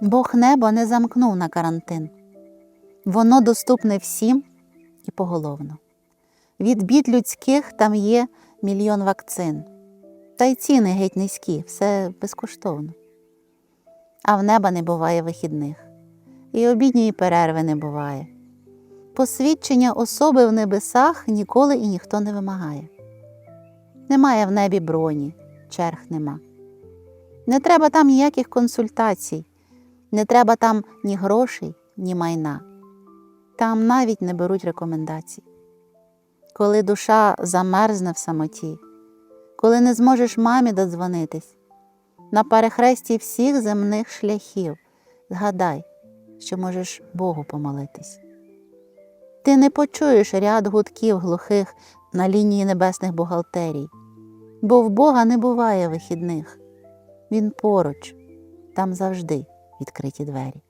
Бог небо не замкнув на карантин. Воно доступне всім і поголовно. Від бід людських там є мільйон вакцин. Та й ціни геть низькі, все безкоштовно. А в неба не буває вихідних, і обідньої перерви не буває. Посвідчення особи в небесах ніколи і ніхто не вимагає. Немає в небі броні, черг нема. Не треба там ніяких консультацій, не треба там ні грошей, ні майна. Там навіть не беруть рекомендацій. Коли душа замерзне в самоті, коли не зможеш мамі додзвонитись, на перехресті всіх земних шляхів згадай, що можеш Богу помолитись. Ти не почуєш ряд гудків глухих на лінії небесних бухгалтерій, бо в Бога не буває вихідних. Він поруч, там завжди відкриті двері.